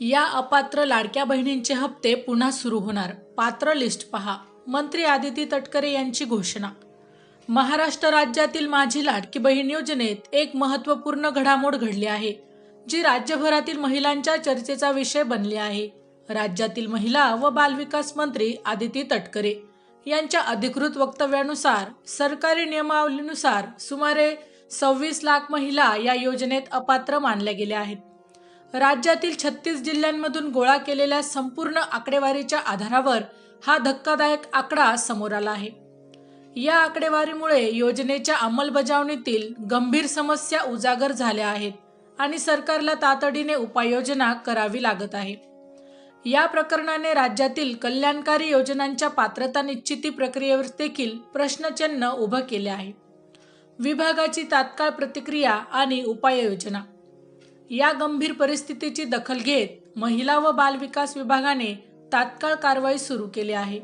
या अपात्र लाडक्या बहिणींचे हप्ते पुन्हा सुरू होणार. पात्र लिस्ट पहा. मंत्री आदिती तटकरे यांची घोषणा. महाराष्ट्र राज्यातील माझी लाडकी बहीण योजनेत एक महत्त्वपूर्ण घडामोड घडली आहे जी राज्यभरातील महिलांच्या चर्चेचा विषय बनली आहे. राज्यातील महिला व बालविकास मंत्री आदिती तटकरे यांच्या अधिकृत वक्तव्यानुसार सरकारी नियमावलीनुसार सुमारे सव्वीस लाख महिला या योजनेत अपात्र मानल्या गेल्या आहेत. राज्यातील छत्तीस जिल्ह्यांमधून गोळा केलेल्या संपूर्ण आकडेवारीच्या आधारावर हा धक्कादायक आकडा समोर आला आहे. या आकडेवारीमुळे योजनेच्या अंमलबजावणीतील गंभीर समस्या उजागर झाल्या आहेत आणि सरकारला तातडीने उपाययोजना करावी लागत आहे. या प्रकरणाने राज्यातील कल्याणकारी योजनांच्या पात्रता निश्चिती प्रक्रियेवर देखील प्रश्नचिन्ह उभं केले आहे. विभागाची तात्काळ प्रतिक्रिया आणि उपाययोजना या गंभीर परिस्थितीची दखल घेत महिला व बालविकास विभागाने तात्काळ कारवाई सुरू केली आहे.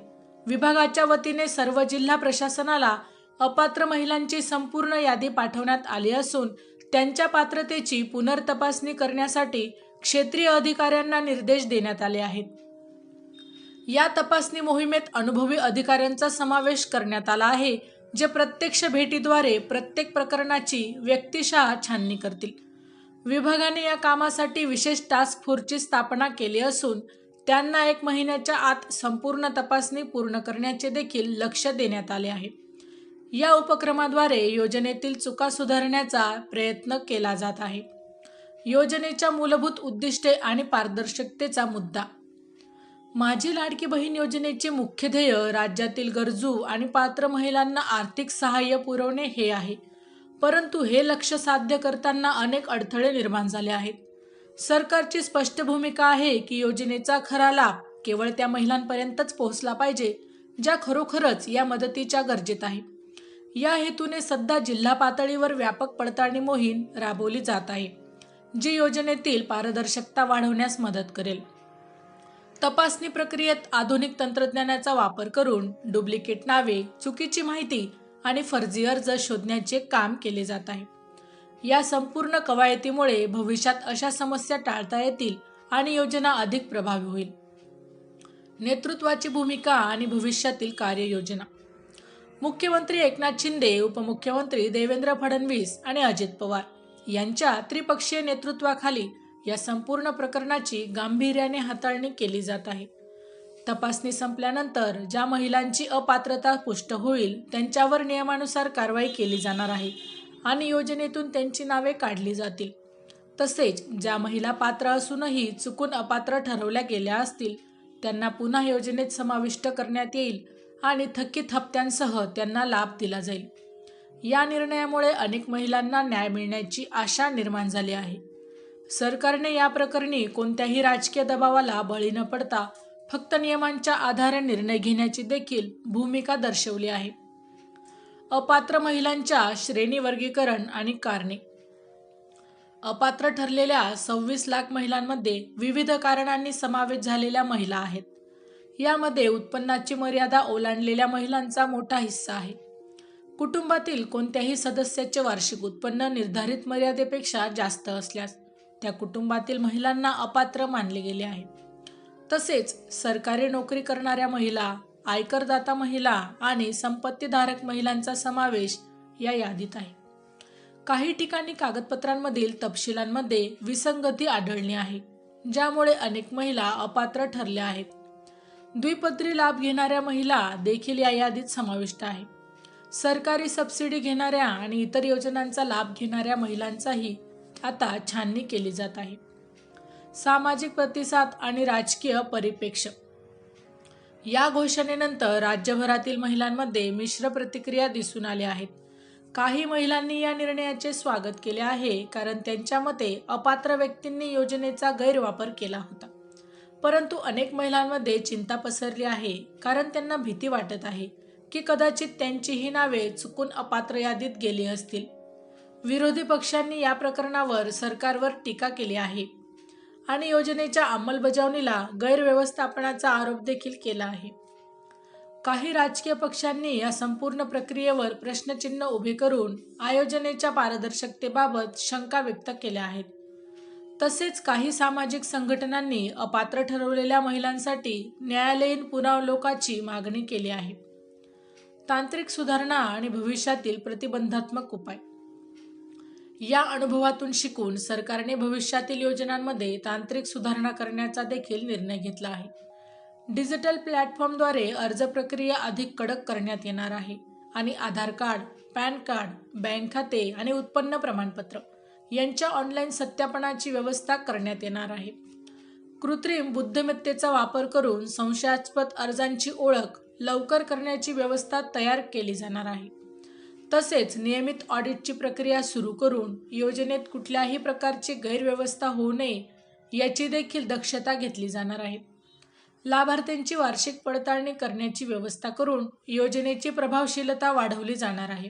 विभागाच्या वतीने सर्व जिल्हा प्रशासनाला अपात्र महिलांची संपूर्ण यादी पाठवण्यात आली असून त्यांच्या पात्रतेची पुनर्तपासणी करण्यासाठी क्षेत्रीय अधिकाऱ्यांना निर्देश देण्यात आले आहेत. या तपासणी मोहिमेत अनुभवी अधिकाऱ्यांचा समावेश करण्यात आला आहे जे प्रत्यक्ष भेटीद्वारे प्रत्येक प्रकरणाची व्यक्तिशः छाननी करतील. विभागाने या कामासाठी विशेष टास्क फोर्सची स्थापना केली असून त्यांना एक महिन्याच्या आत संपूर्ण तपासणी पूर्ण करण्याचे देखील लक्ष देण्यात आले आहे. या उपक्रमाद्वारे योजनेतील चुका सुधारण्याचा प्रयत्न केला जात आहे. योजनेच्या मूलभूत उद्दिष्टे आणि पारदर्शकतेचा मुद्दा. माझी लाडकी बहीण योजनेचे मुख्य ध्येय राज्यातील गरजू आणि पात्र महिलांना आर्थिक सहाय्य पुरवणे हे आहे. परंतु हे लक्ष साध्य करताना अनेक अडथळे निर्माण झाले आहेत. सरकारची स्पष्ट भूमिका आहे की योजनेचा खरा लाभ केवळ त्या महिलांपर्यंतच पोहोचला पाहिजे ज्या खरोखरच या मदतीच्या गरजेत आहे या हेतूने सध्या जिल्हा पातळीवर व्यापक पडताळणी मोहीम राबवली जात आहे जी योजनेतील पारदर्शकता वाढवण्यास मदत करेल. तपासणी प्रक्रियेत आधुनिक तंत्रज्ञानाचा वापर करून डुप्लिकेट नावे चुकीची माहिती आणि फर्जी अर्ज शोधण्याचे काम केले जात आहे. या संपूर्ण कवायतीमुळे भविष्यात अशा समस्या टाळता येतील आणि योजना अधिक प्रभावी होईल. नेतृत्वाची भूमिका आणि भविष्यातील कार्ययोजना. मुख्यमंत्री एकनाथ शिंदे उपमुख्यमंत्री देवेंद्र फडणवीस आणि अजित पवार यांच्या त्रिपक्षीय नेतृत्वाखाली या संपूर्ण प्रकरणाची गांभीर्याने हाताळणी केली जात आहे. तपासणी संपल्यानंतर ज्या महिलांची अपात्रता पुष्ट होईल त्यांच्यावर नियमानुसार कारवाई केली जाणार आहे आणि योजनेतून त्यांची नावे काढली जातील. तसेच ज्या महिला पात्र असूनही चुकून अपात्र ठरवल्या गेल्या असतील त्यांना पुन्हा योजनेत समाविष्ट करण्यात येईल आणि थकीत हप्त्यांसह त्यांना लाभ दिला जाईल. या निर्णयामुळे अनेक महिलांना न्याय मिळण्याची आशा निर्माण झाली आहे. सरकारने या प्रकरणी कोणत्याही राजकीय दबावाला बळी न पडता फक्त नियमांच्या आधारे निर्णय घेण्याची देखील भूमिका दर्शवली आहे. अपात्र महिलांच्या श्रेणी वर्गीकरण आणि कारणे. अपात्र ठरलेल्या सव्वीस लाख महिलांमध्ये विविध कारणांनी समावेश झालेल्या महिला आहेत. यामध्ये उत्पन्नाची मर्यादा ओलांडलेल्या महिलांचा मोठा हिस्सा आहे. कुटुंबातील कोणत्याही सदस्याचे वार्षिक उत्पन्न निर्धारित मर्यादेपेक्षा जास्त असल्यास त्या कुटुंबातील महिलांना अपात्र मानले गेले आहे तसेच सरकारी नोकरी करणाऱ्या महिला आयकरदाता महिला आणि संपत्तीधारक महिलांचा समावेश या यादीत आहे. काही ठिकाणी कागदपत्रांमधील तपशिलांमध्ये विसंगती आढळली आहे ज्यामुळे अनेक महिला अपात्र ठरल्या आहेत. द्विपत्री लाभ घेणाऱ्या महिला देखील या यादीत समाविष्ट आहे. सरकारी सबसिडी घेणाऱ्या आणि इतर योजनांचा लाभ घेणाऱ्या महिलांचाही आता छाननी केली जात आहे. सामाजिक प्रतिसाद आणि राजकीय परिपेक्ष या घोषणेनंतर राज्यभरातील महिलांमध्ये मिश्र प्रतिक्रिया दिसून आल्या आहेत. काही महिलांनी या निर्णयाचे स्वागत केले आहे कारण त्यांच्या मते अपात्र व्यक्तींनी योजनेचा गैरवापर केला होता. परंतु अनेक महिलांमध्ये चिंता पसरली आहे कारण त्यांना भीती वाटत आहे की कदाचित त्यांची ही नावे चुकून अपात्र यादीत गेली असतील. विरोधी पक्षांनी या प्रकरणावर सरकारवर टीका केली आहे. आणि योजनेच्या अंमलबजावणीला गैरव्यवस्थापनाचा आरोप देखील केला आहे. काही राजकीय पक्षांनी या संपूर्ण प्रक्रियेवर प्रश्नचिन्ह उभे करून आयोजनेच्या पारदर्शकतेबाबत शंका व्यक्त केल्या आहेत. तसेच काही सामाजिक संघटनांनी अपात्र ठरवलेल्या महिलांसाठी न्यायालयीन पुनरावलोकाची मागणी केली आहे. तांत्रिक सुधारणा आणि भविष्यातील प्रतिबंधात्मक उपाय या अनुभवातून शिकून सरकारने भविष्यातील योजनांमध्ये तांत्रिक सुधारणा करण्याचा देखील निर्णय घेतला आहे. डिजिटल प्लॅटफॉर्मद्वारे अर्ज प्रक्रिया अधिक कडक करण्यात येणार आहे आणि Aadhaar card PAN card bank खाते आणि उत्पन्न प्रमाणपत्र यांच्या ऑनलाईन सत्यापनाची व्यवस्था करण्यात येणार आहे. कृत्रिम बुद्धिमत्तेचा वापर करून संशयास्पद अर्जांची ओळख लवकर करण्याची व्यवस्था तयार केली जाणार आहे. तसेच नियमित ऑडिटची प्रक्रिया सुरू करून योजनेत कुठल्याही प्रकारची गैरव्यवस्था होऊ नये याची देखील दक्षता घेतली जाणार आहे. लाभार्थ्यांची वार्षिक पडताळणी करण्याची व्यवस्था करून योजनेची प्रभावशीलता वाढवली जाणार आहे.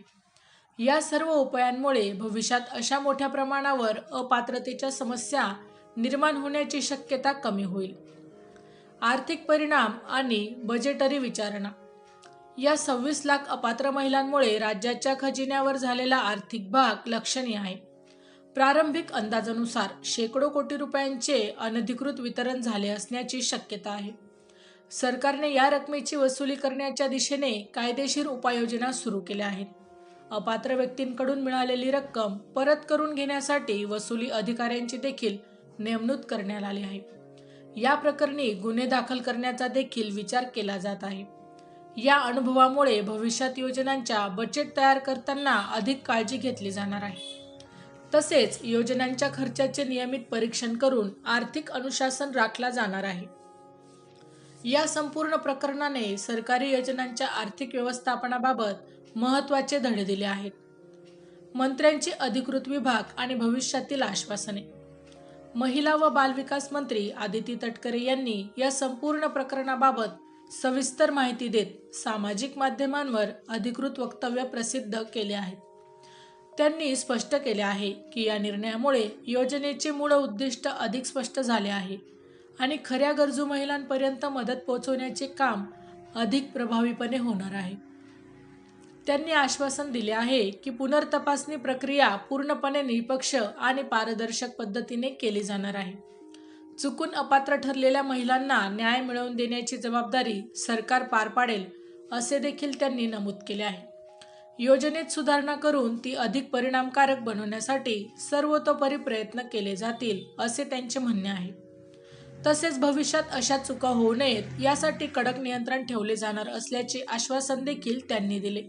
या सर्व उपायांमुळे भविष्यात अशा मोठ्या प्रमाणावर अपात्रतेच्या समस्या निर्माण होण्याची शक्यता कमी होईल. आर्थिक परिणाम आणि बजेटरी विचारणा या सव्वीस लाख अपात्र महिलांमुळे राज्याच्या खजिन्यावर झालेला आर्थिक भाग लक्षणीय आहे. प्रारंभिक अंदाजानुसार शेकडो कोटी रुपयांचे अनधिकृत वितरण झाले असण्याची शक्यता आहे. सरकारने या रकमेची वसुली करण्याच्या दिशेने कायदेशीर उपाययोजना सुरू केल्या आहेत. अपात्र व्यक्तींकडून मिळालेली रक्कम परत करून घेण्यासाठी वसुली अधिकाऱ्यांची देखील नेमणूक करण्यात आली आहे. या प्रकरणी गुन्हे दाखल करण्याचा देखील विचार केला जात आहे. या अनुभवामुळे भविष्यात योजनांच्या बजेट तयार करताना अधिक काळजी घेतली जाणार आहे. तसेच योजनांच्या खर्चाचे नियमित परीक्षण करून आर्थिक अनुशासन राखला जाणार आहे. या संपूर्ण प्रकरणाने सरकारी योजनांच्या आर्थिक व्यवस्थापनाबाबत महत्त्वाचे धडे दिले आहेत. मंत्र्यांचे अधिकृत विभाग आणि भविष्यातील आश्वासने. महिला व बालविकास मंत्री आदिती तटकरे यांनी या संपूर्ण प्रकरणाबाबत सविस्तर माहिती देत सामाजिक माध्यमांवर अधिकृत वक्तव्य प्रसिद्ध केले आहेत. त्यांनी स्पष्ट केले आहे की या निर्णयामुळे योजनेचे मूळ उद्दिष्ट अधिक स्पष्ट झाले आहे आणि खऱ्या गरजू महिलांपर्यंत मदत पोहोचवण्याचे काम अधिक प्रभावीपणे होणार आहे. त्यांनी आश्वासन दिले आहे की पुनर्तपासणी प्रक्रिया पूर्णपणे निष्पक्ष आणि पारदर्शक पद्धतीने केली जाणार आहे. चुकून अपात्र ठरलेल्या महिलांना न्याय मिळवून देण्याची जबाबदारी सरकार पार पाडेल असे देखील त्यांनी नमूद केले आहे. योजनेत सुधारणा करून ती अधिक परिणामकारक बनवण्यासाठी सर्वतोपरी प्रयत्न केले जातील असे त्यांचे म्हणणे आहे. तसेच भविष्यात अशा चुका होऊ नयेत यासाठी कडक नियंत्रण ठेवले जाणार असल्याचे आश्वासन देखील त्यांनी दिले.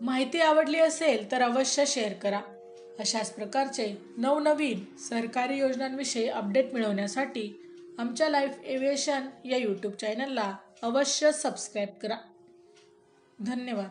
माहिती आवडली असेल तर अवश्य शेअर करा. अशाच प्रकारचे नवनवीन सरकारी योजनांविषयी अपडेट मिळवण्यासाठी आमच्या लाईफ एव्हिएशन या यूट्यूब चॅनलला अवश्य सबस्क्राईब करा. धन्यवाद.